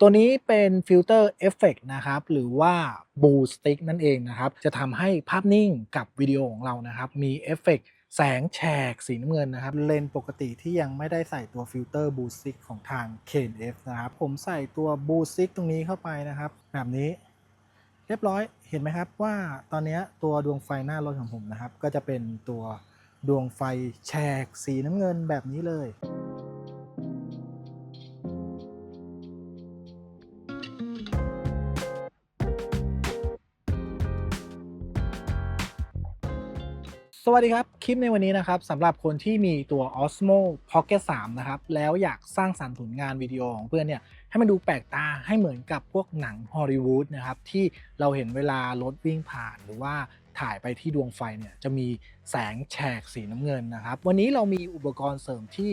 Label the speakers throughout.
Speaker 1: ตัวนี้เป็นฟิลเตอร์เอฟเฟกนะครับ หรือว่าบูสติกนั่นเองนะครับ จะทำให้ภาพนิ่งกับวิดีโอของเรานะครับ มีเอฟเฟกแสงแฉกสีน้ำเงินนะครับ เลนส์ปกติที่ยังไม่ได้ใส่ตัวฟิลเตอร์บูสติกของทาง KNF นะครับ ผมใส่ตัวบูสติกตรงนี้เข้าไปนะครับ แบบนี้ เรียบร้อยเห็นไหมครับว่าตอนนี้ตัวดวงไฟหน้ารถของผมนะครับ ก็จะเป็นตัวดวงไฟแฉกสีน้ำเงินแบบนี้เลย สวัสดีครับ คลิปในวันนี้นะครับสำหรับคนที่มีตัว Osmo Pocket 3 นะครับ แล้วอยากสร้างสรรค์ผลงานวิดีโอของเพื่อนเนี่ย ให้มันดูแปลกตาให้เหมือนกับพวกหนังฮอลลีวูดนะครับ ที่เราเห็นเวลารถวิ่งผ่านหรือว่าถ่ายไปที่ดวงไฟเนี่ย จะมีแสงแฉกสีน้ำเงินนะครับ วันนี้เรามีอุปกรณ์เสริมที่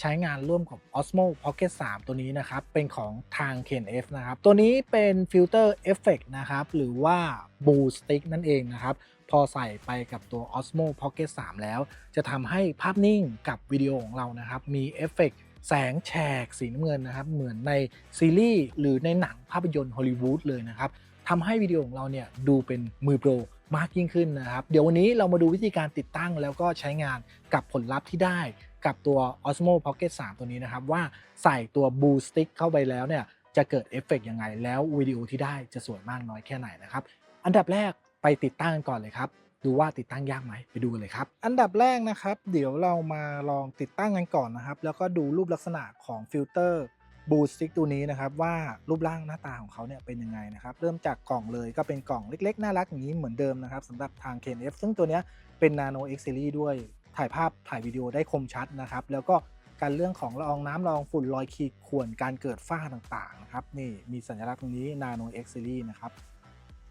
Speaker 1: ใช้งานร่วมกับ Osmo Pocket 3 ตัวนี้นะครับ เป็นของทาง KNF นะครับ ตัวนี้เป็นฟิลเตอร์เอฟเฟกนะครับ หรือว่า Blue Stick นั่นเองนะครับ พอใส่ไปกับตัว Osmo Pocket 3 แล้ว จะทำให้ภาพนิ่งกับวิดีโอของเรานะครับ มีเอฟเฟกต์แสงแฉกสีน้ำเงินนะครับ เหมือนในซีรีส์หรือในหนังภาพยนตร์ฮอลลีวูดเลยนะครับทำให้วิดีโอของเราเนี่ยดูเป็นมือโปร มากยิ่งขึ้นนะครับ เดี๋ยววันนี้เรามาดูวิธีการติดตั้งแล้วก็ใช้งานกับผลลัพธ์ที่ได้กับตัว Osmo Pocket 3 ตัวนี้นะครับ ว่าใส่ตัว Blue Stick เข้าไปแล้วเนี่ยจะเกิดเอฟเฟกต์ยังไง แล้ววิดีโอที่ได้จะสวยมากน้อยแค่ไหนนะครับ อันดับแรกไปติดตั้งก่อนเลยครับ ดูว่าติดตั้งยากไหมไปดูกันเลยครับ อันดับแรกนะครับ เดี๋ยวเรามาลองติดตั้งกันก่อนนะครับ แล้วก็ดูรูปลักษณะของฟิลเตอร์ บูสติกตัวนี้นะครับว่ารูปร่างหน้าตาของเขาเนี่ยเป็นยังไงนะครับเริ่มจากกล่องเลยก็เป็นกล่องเล็ก ๆ น่ารักอย่างนี้เหมือนเดิมนะครับสำหรับทาง KNF ซึ่งตัวนี้เป็น Nano X Series ด้วยถ่ายภาพถ่ายวิดีโอได้คมชัดนะครับ แล้วก็การเรื่องของละอองน้ำละอองฝุ่นรอยขีดข่วนการเกิดฝ้าต่างๆนะครับนี่มีสัญลักษณ์ตรงนี้ Nano X Series นะครับ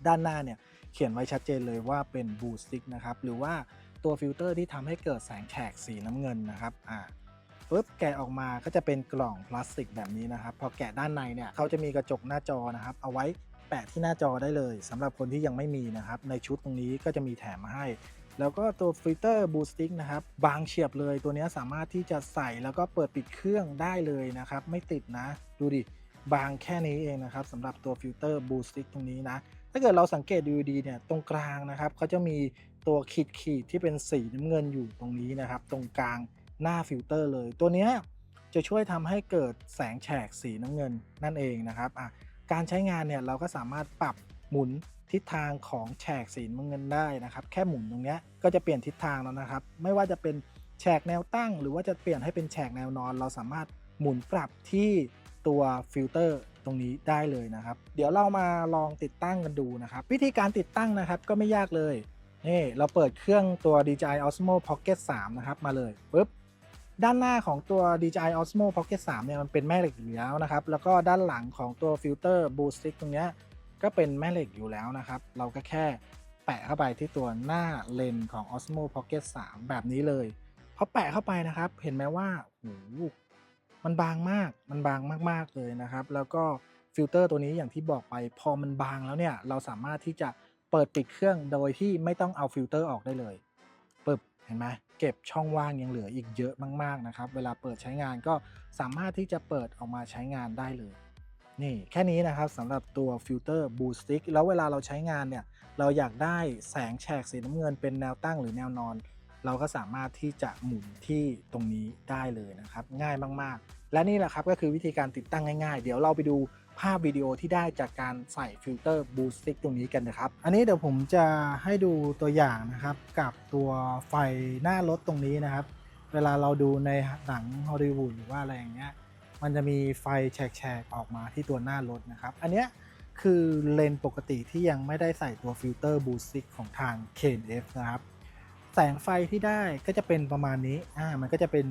Speaker 1: ด้านหน้าเนี่ยเขียนไว้ชัดเจนเลยว่าเป็นบูสติกนะครับหรือว่าตัวฟิลเตอร์ที่ทำให้เกิดแสงแฉกสีน้ำเงินนะครับอ่า ปุ๊บแกะออกมาก็จะเป็นกล่องพลาสติกแบบนี้นะครับพอแกะด้านในเนี่ยเขาจะมีกระจกหน้าจอนะครับเอาไว้แปะที่หน้าจอได้เลยสำหรับคนที่ยังไม่มีนะครับในชุดตรงนี้ก็จะมีแถมมาให้ แล้วก็ตัวฟิลเตอร์บูสติกนะครับบางเฉียบเลยตัวนี้สามารถที่จะใส่แล้วก็เปิดปิดเครื่องได้เลยนะครับไม่ติดนะ ดูดิบางแค่นี้เองนะครับสำหรับตัวฟิลเตอร์บูสติกตรงนี้นะถ้าเกิดเราสังเกตดูดีเนี่ยตรงกลางนะครับเขาจะมีตัวขีดขีดที่เป็นสีน้ำเงินอยู่ตรงนี้นะครับ ตรงกลาง หน้าฟิลเตอร์เลย ตัวนี้จะช่วยทำให้เกิดแสงแฉกสีน้ำเงินนั่นเองนะครับอะการใช้งานเนี่ยเราก็สามารถปรับหมุนทิศทางของแฉกสีน้ำเงินได้นะครับ แค่หมุนตรงนี้ก็จะเปลี่ยนทิศทางแล้วนะครับ ไม่ว่าจะเป็นแฉกแนวตั้ง หรือว่าจะเปลี่ยนให้เป็นแฉกแนวนอน เราสามารถหมุนปรับที่ตัวฟิลเตอร์ตรงนี้ได้เลยนะครับ เดี๋ยวเรามาลองติดตั้งกันดูนะครับ วิธีการติดตั้งนะครับก็ไม่ยากเลยนี่เราเปิดเครื่องตัว DJI Osmo Pocket 3 นะครับมาเลยปุ๊บ ด้านหน้าของตัว DJI Osmo Pocket 3 เนี่ยมันเป็นแม่เหล็กอยู่แล้วนะครับ แล้วก็ด้านหลังของตัวฟิลเตอร์ Boost Stick ตรงเนี้ยก็เป็นแม่เหล็กอยู่แล้วนะครับ เราก็แค่แปะเข้าไปที่ตัวหน้าเลนของ Osmo Pocket 3 แบบนี้เลยพอแปะเข้าไปนะครับ เห็นไหมว่าโอ้โหมันบางมาก มันบางมากๆเลยนะครับ แล้วก็ฟิลเตอร์ตัวนี้อย่างที่บอกไป พอมันบางแล้วเนี่ย เราสามารถที่จะเปิดปิดเครื่องโดยที่ไม่ต้องเอาฟิลเตอร์ออกได้เลยปึ๊บเห็นไหม เก็บช่องว่างยังเหลืออีกเยอะมาก ๆ นะครับ เวลาเปิดใช้งานก็สามารถที่จะเปิดออกมาใช้งานได้เลย นี่แค่นี้นะครับสำหรับตัวฟิลเตอร์บูสติกแล้วเวลาเราใช้งานเนี่ย เราอยากได้แสงแฉกสีน้ำเงินเป็นแนวตั้งหรือแนวนอน เราก็สามารถที่จะหมุนที่ตรงนี้ได้เลยนะครับ ง่ายมากๆ และนี่แหละครับก็คือวิธีการติดตั้งง่าย ๆ เดี๋ยวเราไปดู ภาพวิดีโอที่ได้จากการใส่ฟิลเตอร์บูสติกตรงนี้กันนะครับ อันนี้เดี๋ยวผมจะให้ดูตัวอย่างนะครับ กับตัวไฟหน้ารถตรงนี้นะครับ เวลาเราดูในหนังฮอลลีวูดหรือว่าอะไรอย่างเงี้ยมันจะมีไฟแฉกๆออกมาที่ตัวหน้ารถนะครับ อันเนี้ยคือเลนปกติที่ยังไม่ได้ใส่ตัวฟิลเตอร์บูสติกของทาง KNF นะครับ แสงไฟที่ได้ก็จะเป็นประมาณนี้อ่ามันก็จะเป็น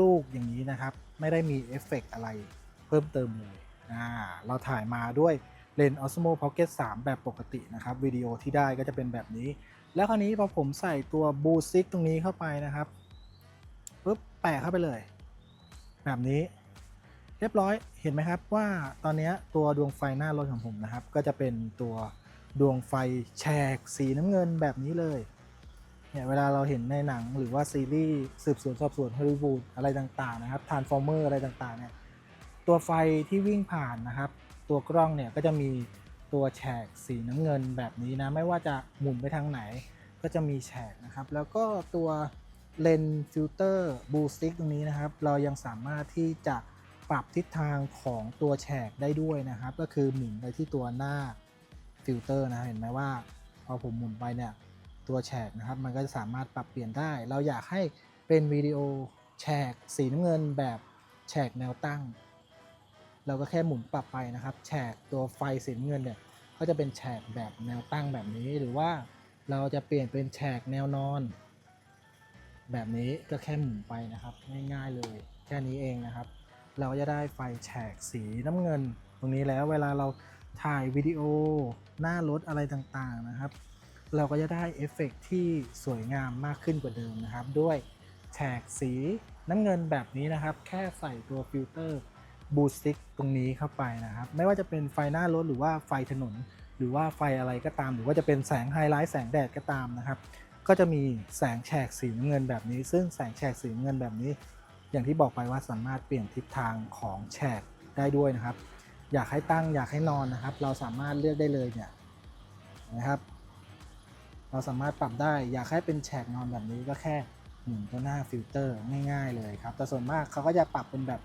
Speaker 1: ลูกๆอย่างนี้นะครับ ไม่ได้มีเอฟเฟกต์อะไรเพิ่มเติมเลย เราถ่ายมาด้วยเลนส์ Osmo Pocket 3 แบบปกตินะครับวิดีโอที่ได้ก็จะเป็นแบบนี้ แล้วคราวนี้พอผมใส่ตัว b o o s i c ตรงนี้เข้าไปนะครับปุ๊บแปะเข้าไปเลย แบบนี้ เรียบร้อยเห็นไหมครับว่าตอนนี้ตัวดวงไฟหน้ารถของผมนะครับ ก็จะเป็นตัวดวงไฟแฉกสีน้ำเงินแบบนี้เลยเนี่ยเวลาเราเห็นในหนังหรือว่าซีรีส์สืบสวนสอบสวนฮอลลีวูดอะไรต่างๆนะครับทานฟอร์เมอร์อะไรต่างๆเนี่ย ตัวไฟที่วิ่งผ่านนะครับ ตัวกล้องเนี่ยก็จะมีตัวแฉกสีน้ำเงินแบบนี้นะ ไม่ว่าจะหมุนไปทางไหน ก็จะมีแฉกนะครับ แล้วก็ตัวเลนส์ฟิลเตอร์บูสติกตรงนี้นะครับ เรายังสามารถที่จะปรับทิศทางของตัวแฉกได้ด้วยนะครับ ก็คือหมุนไปที่ตัวหน้าฟิลเตอร์นะเห็นไหมว่า พอผมหมุนไปเนี่ยตัวแฉกนะครับ มันก็จะสามารถปรับเปลี่ยนได้ เราอยากให้เป็นวิดีโอแฉกสีน้ำเงินแบบแฉกแนวตั้ง เราก็แค่หมุนปรับไปนะครับแฉกตัวไฟสีเงินเนี่ยก็จะเป็นแฉกแบบแนวตั้งแบบนี้ หรือว่าเราจะเปลี่ยนเป็นแฉกแนวนอน แบบนี้ก็แค่หมุนไปนะครับ ง่ายๆเลยแค่นี้เองนะครับ เราก็จะได้ไฟแฉกสีน้ำเงิน ตรงนี้แล้วเวลาเราถ่ายวิดีโอหน้ารถอะไรต่างๆนะครับ เราก็จะได้เอฟเฟกต์ที่สวยงามมากขึ้นกว่าเดิมนะครับ ด้วยแฉกสีน้ำเงินแบบนี้นะครับ แค่ใส่ตัวฟิลเตอร์ บูสติกตรงนี้เข้าไปนะครับ ไม่ว่าจะเป็นไฟหน้ารถหรือว่าไฟถนน หรือว่าไฟอะไรก็ตาม หรือว่าจะเป็นแสงไฮไลท์แสงแดดก็ตามนะครับ ก็จะมีแสงแฉกสีน้ำเงินแบบนี้ ซึ่งแสงแฉกสีน้ำเงินแบบนี้ อย่างที่บอกไปว่าสามารถเปลี่ยนทิศทางของแฉกได้ด้วยนะครับ อยากให้ตั้งอยากให้นอนนะครับ เราสามารถเลือกได้เลยเนี่ยนะครับ เราสามารถปรับได้ อยากให้เป็นแฉกนอนแบบนี้ก็แค่หมุนตัวหน้าฟิลเตอร์ง่าย ๆ เลยครับ แต่ส่วนมากเขาก็จะปรับเป็นแบบ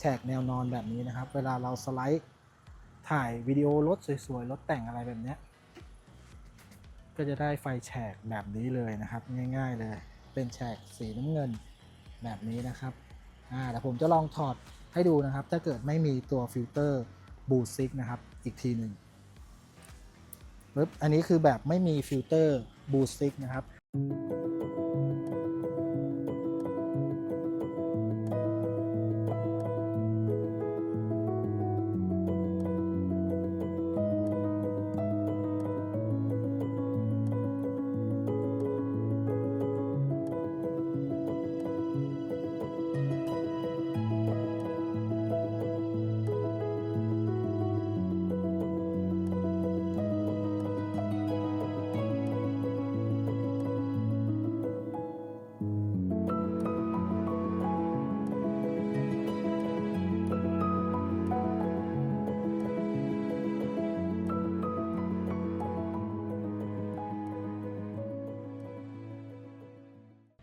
Speaker 1: แฉกแนวนอนแบบนี้นะครับ เวลาเราสไลด์ถ่ายวิดีโอรถสวยๆ รถแต่งอะไรแบบนี้ ก็จะได้ไฟแฉกแบบนี้เลยนะครับ ง่ายๆเลย เป็นแฉกสีน้ำเงินแบบนี้นะครับอ่าแต่ผมจะลองถอดให้ดูนะครับ ถ้าเกิดไม่มีตัวฟิลเตอร์บูซิกนะครับ อีกทีหนึ่งปึ๊บอันนี้คือแบบไม่มีฟิลเตอร์บูสติกนะครับ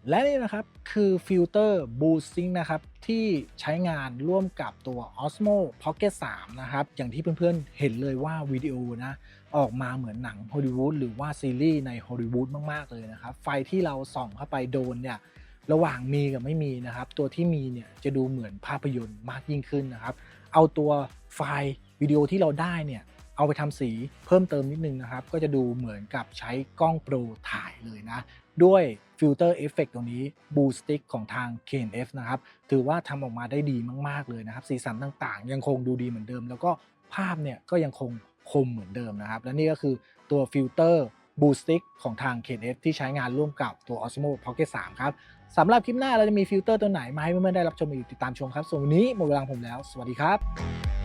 Speaker 1: และนี่นะครับคือฟิลเตอร์ Boosting นะครับที่ใช้งานร่วมกับตัว Osmo Pocket 3 นะครับ อย่างที่เพื่อนๆเห็นเลยว่าวิดีโอนะออกมาเหมือนหนังฮอลลีวูดหรือว่าซีรีส์ในฮอลลีวูดมากๆเลยนะครับ ไฟที่เราส่องเข้าไปโดนเนี่ยระหว่างมีกับไม่มีนะครับ ตัวที่มีเนี่ยจะดูเหมือนภาพยนตร์มากยิ่งขึ้นนะครับ เอาตัวไฟล์วิดีโอที่เราได้เนี่ยเอาไปทำสีเพิ่มเติมนิดนึงนะครับ ก็จะดูเหมือนกับใช้กล้องโปรถ่าย เลยนะ ด้วยฟิลเตอร์เอฟเฟกตัวนี้ Boost Stick ของทาง KNF นะครับ ถือว่าทำออกมาได้ดีมาก ๆ เลยนะครับ สีสันต่างๆ ยังคงดูดีเหมือนเดิม แล้วก็ภาพเนี่ยก็ยังคงคมเหมือนเดิมนะครับ และนี่ก็คือตัวฟิลเตอร์ Boost Stick ของทาง KNF ที่ใช้งานร่วมกับตัว Osmo Pocket 3 ครับสำหรับคลิปหน้าเราจะมีฟิลเตอร์ตัวไหนมาให้เพื่อนๆได้รับชมอีกติดตามชมครับ ส่วนวันนี้หมดเวลาผมแล้ว สวัสดีครับ